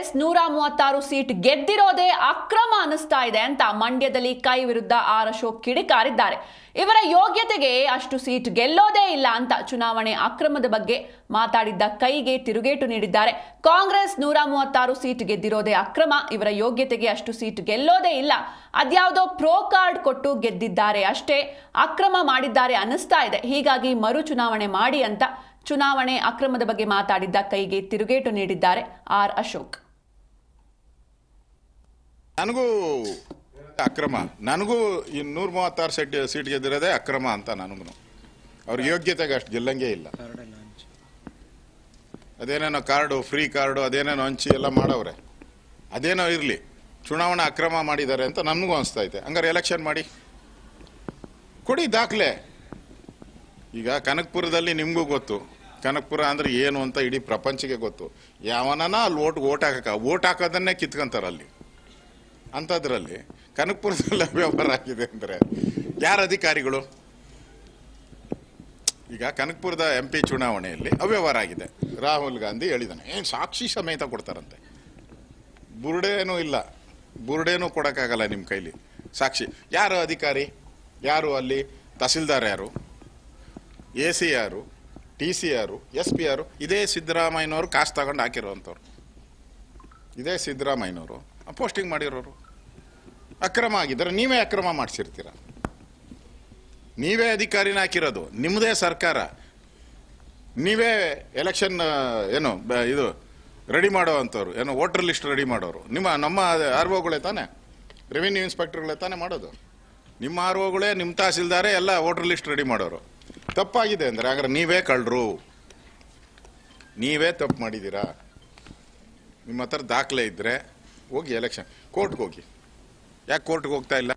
ಕಾಂಗ್ರೆಸ್ ನೂರ ಮೂವತ್ತಾರು ಸೀಟ್ ಗೆದ್ದಿರೋದೇ ಅಕ್ರಮ ಅನಿಸ್ತಾ ಇದೆ ಅಂತ ಮಂಡ್ಯದಲ್ಲಿ ಕೈ ವಿರುದ್ಧ ಆರ್ ಅಶೋಕ್ ಕಿಡಿಕಾರಿದ್ದಾರೆ. ಇವರ ಯೋಗ್ಯತೆಗೆ ಅಷ್ಟು ಸೀಟ್ ಗೆಲ್ಲೋದೇ ಇಲ್ಲ ಅಂತ ಚುನಾವಣೆ ಅಕ್ರಮದ ಬಗ್ಗೆ ಮಾತಾಡಿದ್ದ ಕೈಗೆ ತಿರುಗೇಟು ನೀಡಿದ್ದಾರೆ. ಕಾಂಗ್ರೆಸ್ ನೂರ ಮೂವತ್ತಾರು ಸೀಟ್ ಗೆದ್ದಿರೋದೇ ಅಕ್ರಮ, ಇವರ ಯೋಗ್ಯತೆಗೆ ಅಷ್ಟು ಸೀಟ್ ಗೆಲ್ಲೋದೇ ಇಲ್ಲ. ಅದ್ಯಾವುದೋ ಪ್ರೋ ಕಾರ್ಡ್ ಕೊಟ್ಟು ಗೆದ್ದಿದ್ದಾರೆ ಅಷ್ಟೇ, ಅಕ್ರಮ ಮಾಡಿದ್ದಾರೆ ಅನಿಸ್ತಾ ಇದೆ. ಹೀಗಾಗಿ ಮರು ಚುನಾವಣೆ ಮಾಡಿ ಅಂತ ಚುನಾವಣೆ ಅಕ್ರಮದ ಬಗ್ಗೆ ಮಾತಾಡಿದ್ದ ಕೈಗೆ ತಿರುಗೇಟು ನೀಡಿದ್ದಾರೆ ಆರ್ ಅಶೋಕ್. ನನಗೂ ಅಕ್ರಮ. ನನಗೂ ಈ ನೂರ ಮೂವತ್ತಾರು ಸೆಟ್, ಸೀಟ್ ಗೆದ್ದಿರೋದೇ ಅಕ್ರಮ ಅಂತ ನನಗೂ. ಅವ್ರ ಯೋಗ್ಯತೆಗೆ ಅಷ್ಟು ಗೆಲ್ಲಂಗೆ ಇಲ್ಲ. ಅದೇನೇನೋ ಕಾರ್ಡು, ಫ್ರೀ ಕಾರ್ಡು, ಅದೇನೇನೋ ಹಂಚಿ ಎಲ್ಲ ಮಾಡವ್ರೆ. ಅದೇನೋ ಇರಲಿ. ಚುನಾವಣಾ ಅಕ್ರಮ ಮಾಡಿದ್ದಾರೆ ಅಂತ ನನಗೂ ಅನಿಸ್ತಾ ಐತೆ ಹಂಗಾರೆ ಎಲೆಕ್ಷನ್ ಮಾಡಿ. ಕೊಡಿ ದಾಖಲೆ. ಈಗ ಕನಕಪುರದಲ್ಲಿ ನಿಮಗೂ ಗೊತ್ತು. ಕನಕಪುರ ಅಂದ್ರೆ ಏನು ಅಂತ ಇಡೀ ಪ್ರಪಂಚಕ್ಕೆ ಗೊತ್ತು. ಯಾವನ ಅಲ್ಲಿ ಓಟ್ ಓಟ್ ಹಾಕಕ ಓಟ್ ಹಾಕೋದನ್ನೇ ಕಿತ್ಕೊಂತಾರೆ ಅಲ್ಲಿ. ಅಂಥದ್ರಲ್ಲಿ ಕನಕಪುರದಲ್ಲಿ ಅವ್ಯವಹಾರ ಆಗಿದೆ ಅಂದರೆ ಯಾರ ಅಧಿಕಾರಿಗಳು? ಈಗ ಕನಕಪುರದ ಎಂ ಪಿ ಚುನಾವಣೆಯಲ್ಲಿ ಅವ್ಯವಹಾರ ಆಗಿದೆ. ರಾಹುಲ್ ಗಾಂಧಿ ಹೇಳಿದಾನೆ ಏನು ಸಾಕ್ಷಿ ಸಮೇತ ಕೊಡ್ತಾರಂತೆ. ಬುರುಡೇನೂ ಇಲ್ಲ. ಬುರುಡೇನೂ ಕೊಡೋಕ್ಕಾಗಲ್ಲ ನಿಮ್ಮ ಕೈಲಿ. ಸಾಕ್ಷಿ, ಯಾರು ಅಧಿಕಾರಿ? ಯಾರು ಅಲ್ಲಿ? ತಹಸೀಲ್ದಾರ್ ಯಾರು? ಎ ಸಿ ಯಾರು? ಟಿ ಸಿ ಯಾರು? ಎಸ್ ಪಿ ಯಾರು? ಇದೇ ಸಿದ್ದರಾಮಯ್ಯನವರು ಕಾಸು ತಗೊಂಡು ಹಾಕಿರೋವಂಥವ್ರು ಇದೇ ಸಿದ್ದರಾಮಯ್ಯನವರು. ಪೋಸ್ಟಿಂಗ್ ಮಾಡಿರೋರು. ಅಕ್ರಮ ಆಗಿದ್ದರೆ. ನೀವೇ ಅಕ್ರಮ ಮಾಡಿಸಿರ್ತೀರ? ನೀವೇ ಅಧಿಕಾರಿನ ಹಾಕಿರೋದು. ನಿಮ್ಮದೇ ಸರ್ಕಾರ. ನೀವೇ ಎಲೆಕ್ಷನ್ ಏನು ಇದು ರೆಡಿ ಮಾಡೋವಂಥವ್ರು. ಏನು, ವೋಟರ್ ಲಿಸ್ಟ್ ರೆಡಿ ಮಾಡೋರು. ನಿಮ್ಮ, ನಮ್ಮ ಆರ್ ಒಗಳೇ ತಾನೆ? ರೆವಿನ್ಯೂ ಇನ್ಸ್ಪೆಕ್ಟರ್ಗಳೇ ತಾನೇ ಮಾಡೋದು? ನಿಮ್ಮ ಆರ್ ಒಗಳೇ, ನಿಮ್ಮ ತಹಸೀಲ್ದಾರೇ ಎಲ್ಲ ವೋಟರ್ ಲಿಸ್ಟ್ ರೆಡಿ ಮಾಡೋರು. ತಪ್ಪಾಗಿದೆ ಅಂದರೆ, ಹಾಗಾದ್ರೆ ನೀವೇ ಕಳ್ಳರು. ನೀವೇ ತಪ್ಪು ಮಾಡಿದ್ದೀರಾ? ನಿಮ್ಮ ಹತ್ರ ದಾಖಲೆ ಇದ್ದರೆ ಹೋಗಿ ಎಲೆಕ್ಷನ್, ಕೋರ್ಟ್ಗೆ ಹೋಗಿ. ಯಾಕೆ ಕೋರ್ಟ್ಗೆ ಹೋಗ್ತಾ ಇಲ್ಲ?